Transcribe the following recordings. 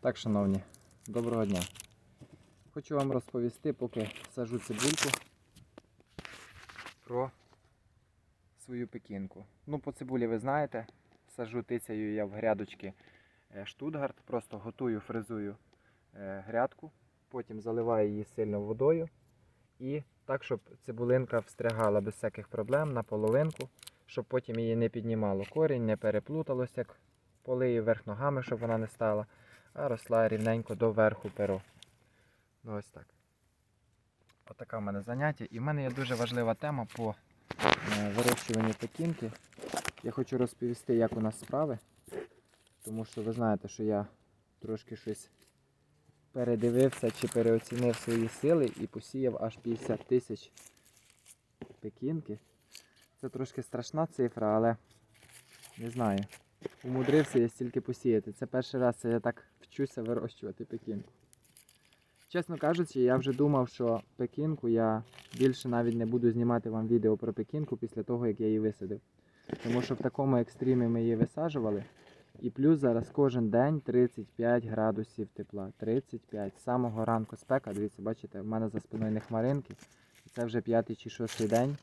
Так, шановні, доброго дня. Хочу вам розповісти, поки сажу цибульку, про свою пекінку. Ну, по цибулі ви знаєте, сажу тицею я в грядочки е, штутгарт, просто готую, фрезую е, грядку, потім заливаю її сильно водою і так, щоб цибулинка встрягала без всяких проблем на половинку, щоб потім її не піднімало корінь, не переплуталося, як полию вверх ногами, щоб вона не стала а росла рівненько до верху перо. Ну ось так. Отаке в мене заняття. І в мене є дуже важлива тема по е, вирощуванню пекінки. Я хочу розповісти, як у нас справи. Тому що ви знаєте, що я трошки щось передивився чи переоцінив свої сили і посіяв аж 50 тисяч пекінки. Це трошки страшна цифра, але не знаю. Умудрився я стільки посіяти. Це перший раз це я так вчуся вирощувати пекінку. Чесно кажучи, я вже думав, що пекінку я більше навіть не буду знімати вам відео про пекінку після того, як я її висадив. Тому що в такому екстримі ми її висаджували. І плюс зараз кожен день 35 градусів тепла. 35. З самого ранку спека. Дивіться, бачите, в мене за спиною не хмаринки. Це вже п'ятий чи шостий день.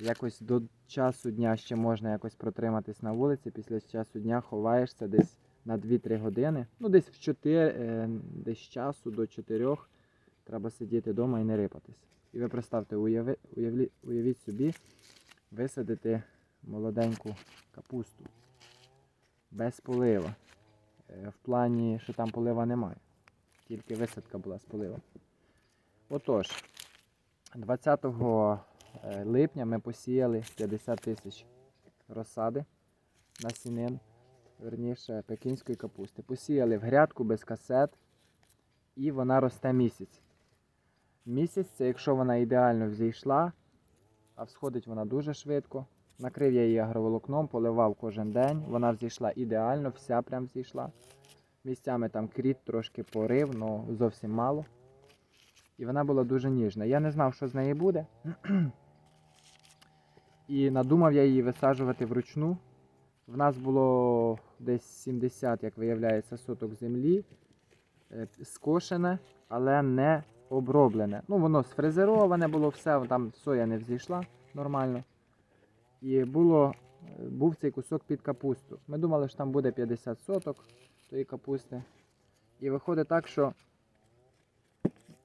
Якось до часу дня ще можна якось протриматись на вулиці. Після часу дня ховаєшся десь на 2-3 години. Ну, десь в 4, е, десь часу до 4 треба сидіти вдома і не рипатись. І ви представте, уяви, уявлі, уявіть собі, висадити молоденьку капусту без полива. Е, В плані, що там полива немає. Тільки висадка була з поливом. Отож, 20 е, липня ми посіяли 50 тисяч розсади насінин, верніше пекінської капусти. Посіяли в грядку без касет, і вона росте місяць. Місяць це якщо вона ідеально взійшла, а всходить вона дуже швидко. Накрив я її агроволокном, поливав кожен день. Вона взійшла ідеально, вся прям взійшла. Місцями там кріт трошки порив, але зовсім мало. І вона була дуже ніжна. Я не знав, що з неї буде. І надумав я її висаджувати вручну. В нас було десь 70, як виявляється, соток землі. е, Скошене, але не оброблене. Ну, воно сфрезероване було все, там соя не взійшла нормально. І було, е, був цей кусок під капусту. Ми думали, що там буде 50 соток тої капусти. І виходить так, що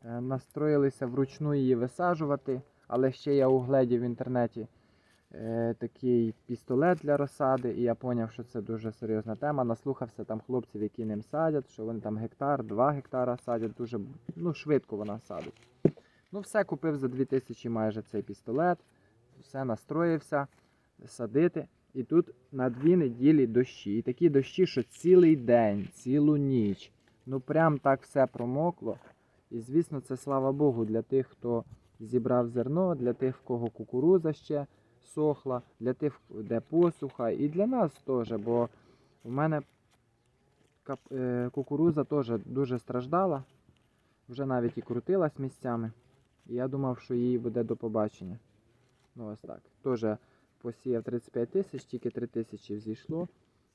е, настроїлися вручну її висаджувати, але ще я угледів в інтернеті е, такий пістолет для розсади, і я зрозумів, що це дуже серйозна тема. Наслухався там хлопців, які ним садять, що вони там гектар, 2 гектара садять, дуже ну, швидко вона садить. Ну, все, купив за 2000 майже цей пістолет, все настроївся садити. І тут на дві неділі дощі. І такі дощі, що цілий день, цілу ніч. Ну прям так все промокло. І звісно, це слава Богу для тих, хто зібрав зерно, для тих, в кого кукуруза ще сохла, для тих, де посуха, і для нас теж, бо в мене е, кукуруза теж дуже страждала, вже навіть і крутилась місцями. І я думав, що їй буде до побачення. Ну ось так. Теж посіяв 35 тисяч, тільки 3 тисячі взійшло.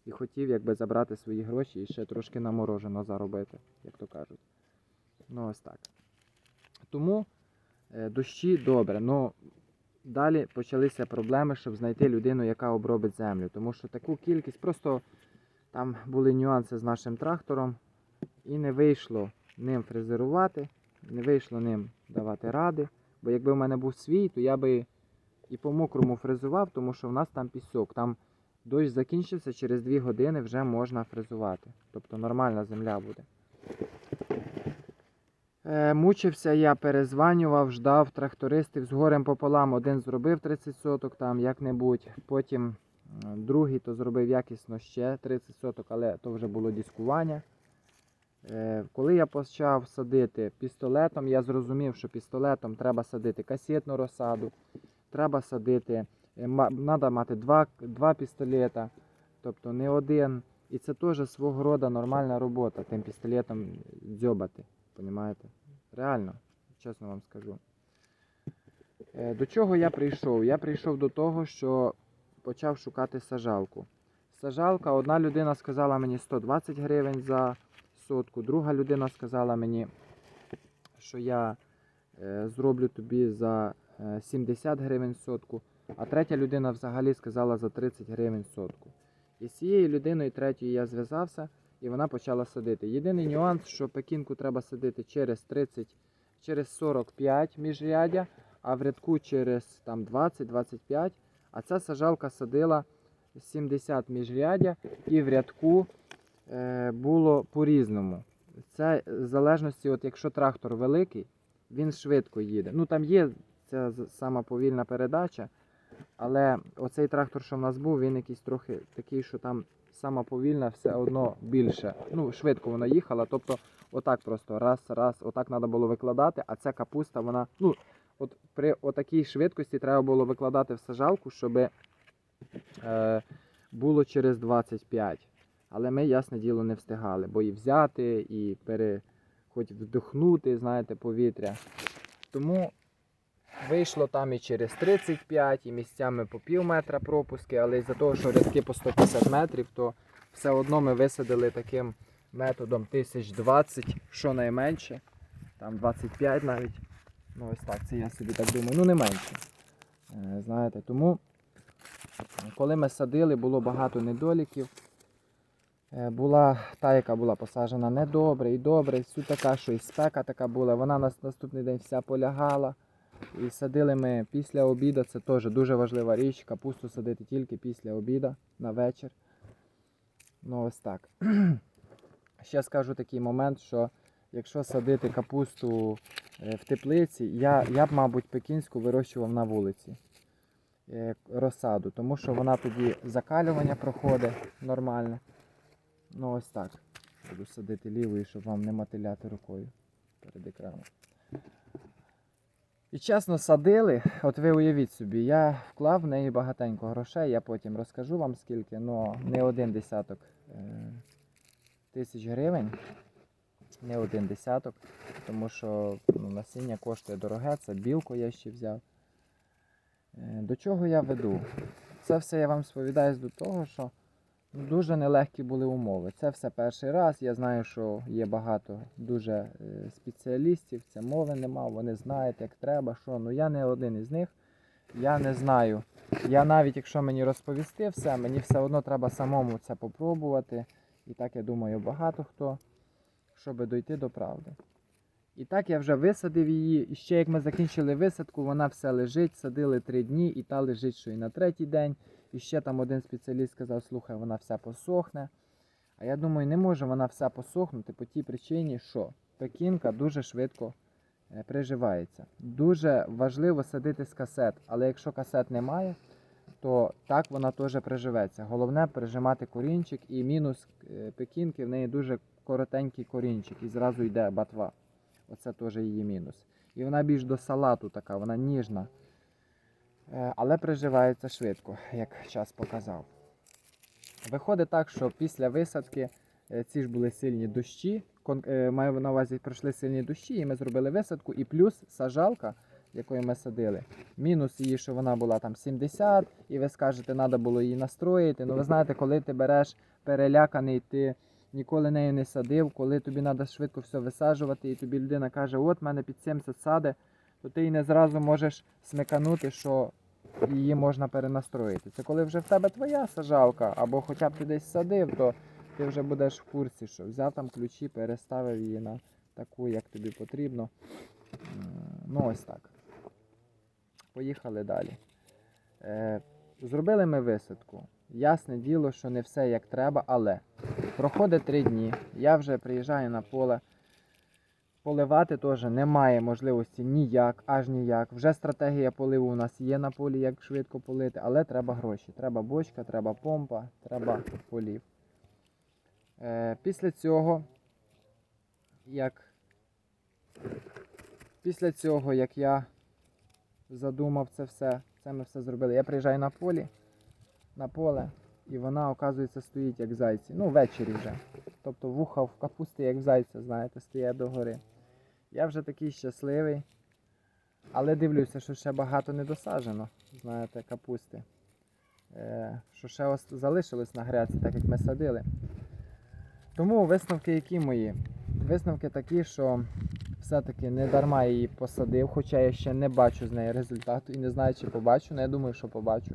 І хотів якби забрати свої гроші і ще трошки наморожено заробити, як то кажуть. Ну ось так. Тому е, дощі добре. Ну далі почалися проблеми, щоб знайти людину, яка обробить землю. Тому що таку кількість, просто там були нюанси з нашим трактором, і не вийшло ним фрезерувати, не вийшло ним давати ради. Бо якби в мене був свій, то я би і по мокрому фрезував, тому що в нас там пісок. Там дощ закінчився, через 2 години вже можна фрезувати. Тобто нормальна земля буде. Е, мучився я, перезванював, ждав трактористів з горем пополам. Один зробив 30 соток там як-небудь. Потім другий то зробив якісно ще 30 соток, але то вже було дискування. Е, коли я почав садити пістолетом, я зрозумів, що пістолетом треба садити касетну розсаду, треба садити, треба мати два, два пістолета, тобто не один. І це теж свого роду нормальна робота тим пістолетом дзьобати. Понімаєте? Реально, чесно вам скажу. Е, До чого я прийшов? Я прийшов до того, що почав шукати сажалку. Сажалка, одна людина сказала мені 120 гривень за сотку. Друга людина сказала мені, що я е, зроблю тобі за е, 70 гривень сотку, а третя людина взагалі сказала за 30 гривень сотку. І з цією людиною третьою я зв'язався, і вона почала садити. Єдиний нюанс, що пекінку треба садити через 30, через 45 міжрядя, а в рядку через 20-25. А ця сажалка садила 70 міжрядя і в рядку е, було по-різному. Це в залежності, от якщо трактор великий, він швидко їде. Ну там є ця сама повільна передача, але оцей трактор, що в нас був, він якийсь трохи такий, що там сама повільна, все одно більше. Ну, швидко вона їхала. Тобто, отак просто раз, раз, отак треба було викладати, а ця капуста, вона. Ну, от при отакій швидкості треба було викладати в сажалку, щоб е, було через 25. Але ми, ясне діло, не встигали, бо і взяти, і пере, хоч вдихнути, знаєте, повітря. Тому вийшло там і через 35, і місцями по пів метра пропуски, але із-за того, що рядки по 150 метрів, то все одно ми висадили таким методом 1020, що найменше, там 25 навіть. Ну ось так, це я собі так думаю, ну не менше. Е, Знаєте, тому коли ми садили, було багато недоліків. Е, Була та, яка була посаджена недобре і добре, і всю така, що і спека така була. Вона на наступний день вся полягала. І садили ми після обіду, це теж дуже важлива річ. Капусту садити тільки після обіду на вечір. Ну ось так. Ще скажу такий момент, що якщо садити капусту е, в теплиці, я, я б, мабуть, пекінську вирощував на вулиці е, розсаду, тому що вона тоді закалювання проходить нормально. Ну ось так. Буду садити лівою, щоб вам не мотиляти рукою перед екраном. І чесно садили, от ви уявіть собі, я вклав в неї багатенько грошей, я потім розкажу вам скільки, але не один десяток е, тисяч гривень. Не один десяток, тому що ну, насіння коштує дороге, це білку я ще взяв. Е, До чого я веду? Це все я вам сповідаю до того, що дуже нелегкі були умови. Це все перший раз. Я знаю, що є багато дуже е, спеціалістів, це мови нема, вони знають, як треба, що. Ну я не один із них. Я не знаю. Я навіть якщо мені розповісти все, мені все одно треба самому це попробувати. І так я думаю, багато хто, щоб дойти до правди. І так я вже висадив її. І ще як ми закінчили висадку, вона все лежить, садили три дні, і та лежить, що і на третій день. І ще там один спеціаліст сказав, слухай, вона вся посохне. А я думаю, не може вона вся посохнути по тій причині, що пекінка дуже швидко е, приживається. Дуже важливо садити з касет, але якщо касет немає, то так вона теж приживеться. Головне прижимати корінчик і мінус е, пекінки, в неї дуже коротенький корінчик і зразу йде батва. Оце теж її мінус. І вона більш до салату така, вона ніжна. Е, Але приживається швидко, як час показав. Виходить так, що після висадки е, ці ж були сильні дощі. е, Маю на увазі, пройшли сильні дощі, і ми зробили висадку. І плюс сажалка, якою ми садили. Мінус її, що вона була там 70, і ви скажете, треба було її настроїти. Ну ви знаєте, коли ти береш переляканий, ти ніколи нею не садив, коли тобі треба швидко все висаджувати, і тобі людина каже, от мене під 70 сади, то ти і не зразу можеш смиканути, що її можна перенастроїти. Це коли вже в тебе твоя сажалка, або хоча б ти десь садив, то ти вже будеш в курсі, що взяв там ключі, переставив її на таку, як тобі потрібно. Ну, ось так. Поїхали далі. Е, зробили ми висадку. Ясне діло, що не все як треба, але проходить три дні. Я вже приїжджаю на поле. Поливати теж немає можливості ніяк, аж ніяк. Вже стратегія поливу у нас є на полі, як швидко полити, але треба гроші. Треба бочка, треба помпа, треба полів. Е, після цього, як після цього, як я задумав це все, це ми все зробили. Я приїжджаю на полі, на поле, і вона, оказується, стоїть як зайці. Ну, ввечері вже. Тобто вуха в капусти, як в зайця, знаєте, стоять догори. Я вже такий щасливий. Але дивлюся, що ще багато не досаджено, знаєте, капусти. Е, що ще ос- залишилось на гряці, так як ми садили. Тому висновки які мої? Висновки такі, що все-таки не дарма її посадив, хоча я ще не бачу з неї результату і не знаю, чи побачу, але я думаю, що побачу.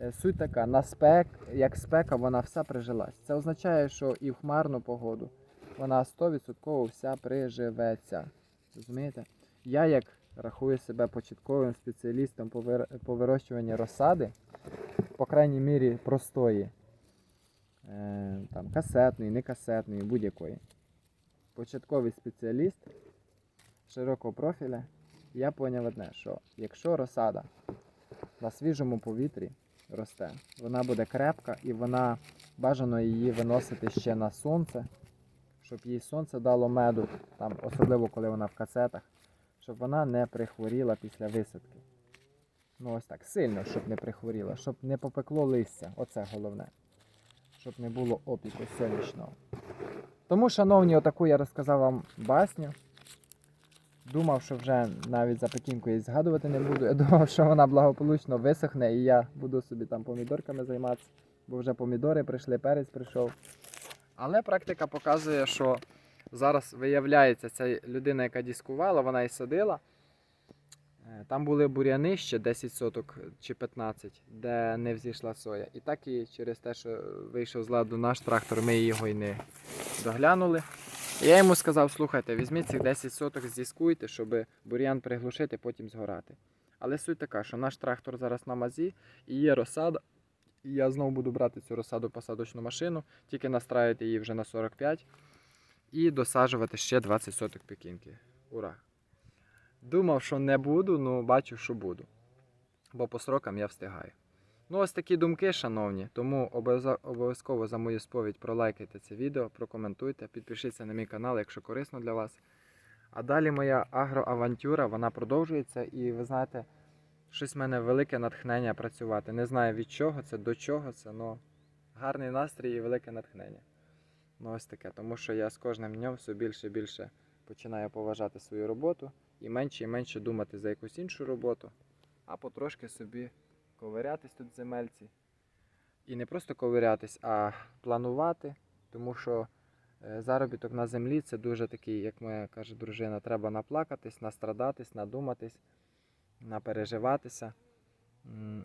Е, Суть така, на спек, як спека, вона вся прижилась. Це означає, що і в хмарну погоду вона 100% вся приживеться. Розумієте? Я як рахую себе початковим спеціалістом по вир- по вирощуванню розсади, по крайній мірі простої, е, там, касетної, не касетної, будь-якої. Початковий спеціаліст широкого профіля, я поняв одне, що якщо розсада на свіжому повітрі росте, вона буде крепка і вона бажано її виносити ще на сонце, щоб їй сонце дало меду, там, особливо коли вона в касетах, щоб вона не прихворіла після висадки. Ну ось так, сильно, щоб не прихворіла, щоб не попекло листя. Оце головне. Щоб не було опіку сонячного. Тому, шановні, отаку я розказав вам басню. Думав, що вже навіть за пекінку її згадувати не буду. Я думав, що вона благополучно висохне і я буду собі там помідорками займатися, бо вже помідори прийшли, перець прийшов. Але практика показує, що зараз виявляється, ця людина, яка дискувала, вона і садила. Е, Там були буряни ще 10 соток чи 15, де не взійшла соя. І так і через те, що вийшов з ладу наш трактор, ми його й не доглянули. Я йому сказав, слухайте, візьміть цих 10 соток, здіскуйте, щоб бур'ян приглушити, потім згорати. Але суть така, що наш трактор зараз на мазі і є розсада. І я знову буду брати цю розсаду посадочну машину, тільки настраювати її вже на 45 і досаджувати ще 20 соток пекінки. Ура! Думав, що не буду, але бачу, що буду. Бо по срокам я встигаю. Ну, ось такі думки, шановні. Тому обов'язково за мою сповідь пролайкайте це відео, прокоментуйте, підпишіться на мій канал, якщо корисно для вас. А далі моя агроавантюра, вона продовжується, і ви знаєте, щось в мене велике натхнення працювати. Не знаю від чого це, до чого це, але гарний настрій і велике натхнення. Ну, ось таке, тому що я з кожним днем все більше і більше починаю поважати свою роботу і менше і менше думати за якусь іншу роботу, а потрошки собі ковирятись тут земельці. І не просто ковирятись, а планувати, тому що е, заробіток на землі це дуже такий, як моя каже дружина, треба наплакатись, настрадатись, надуматись, напереживатися.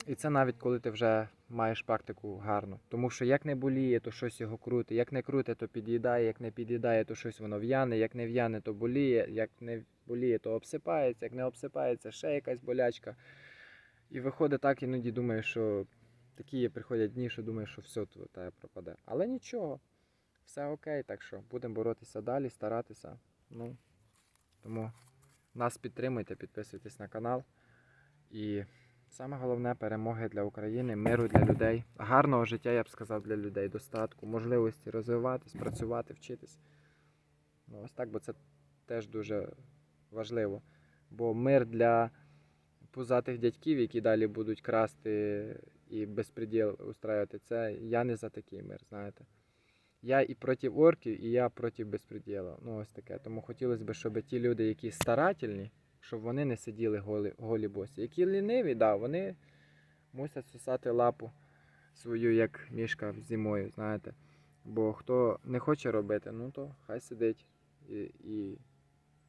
І це навіть коли ти вже маєш практику гарну. Тому що як не боліє, то щось його круте, як не круте, то під'їдає, як не під'їдає, то щось воно в'яне, як не в'яне, то боліє, як не боліє, то обсипається, як не обсипається, ще якась болячка. І виходить так, іноді думаєш, що такі приходять дні, що думаєш, що все тут пропаде. Але нічого, все окей, так що будемо боротися далі, старатися. Ну, тому нас підтримуйте, підписуйтесь на канал. І саме головне перемоги для України, миру для людей, гарного життя, я б сказав, для людей, достатку, можливості розвиватись, працювати, вчитись. Ну, ось так, бо це теж дуже важливо. Бо мир для пузатих дядьків, які далі будуть красти і безпреділ устраювати, це я не за такий мир, знаєте. Я і проти орків, і я проти безпреділу. Ну, ось таке. Тому хотілося б, щоб ті люди, які старательні, щоб вони не сиділи голі, голі босі. Які ліниві, да, вони мусять сосати лапу свою, як мішка зимою, знаєте. Бо хто не хоче робити, ну то хай сидить і, і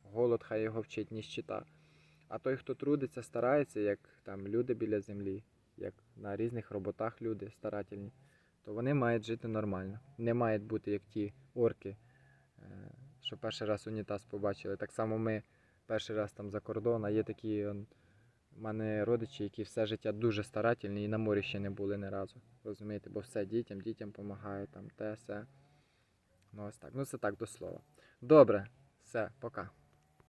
голод хай його вчить ніщита. А той, хто трудиться, старається, як там люди біля землі, як на різних роботах люди старательні, то вони мають жити нормально. Не мають бути як ті орки, е, що перший раз унітаз побачили. Так само ми перший раз там за кордон, а є такі он, в мене родичі, які все життя дуже старательні і на морі ще не були ні разу. Розумієте, бо все дітям, дітям допомагають, там те, все. Ну ось так. Ну це так до слова. Добре, все, пока.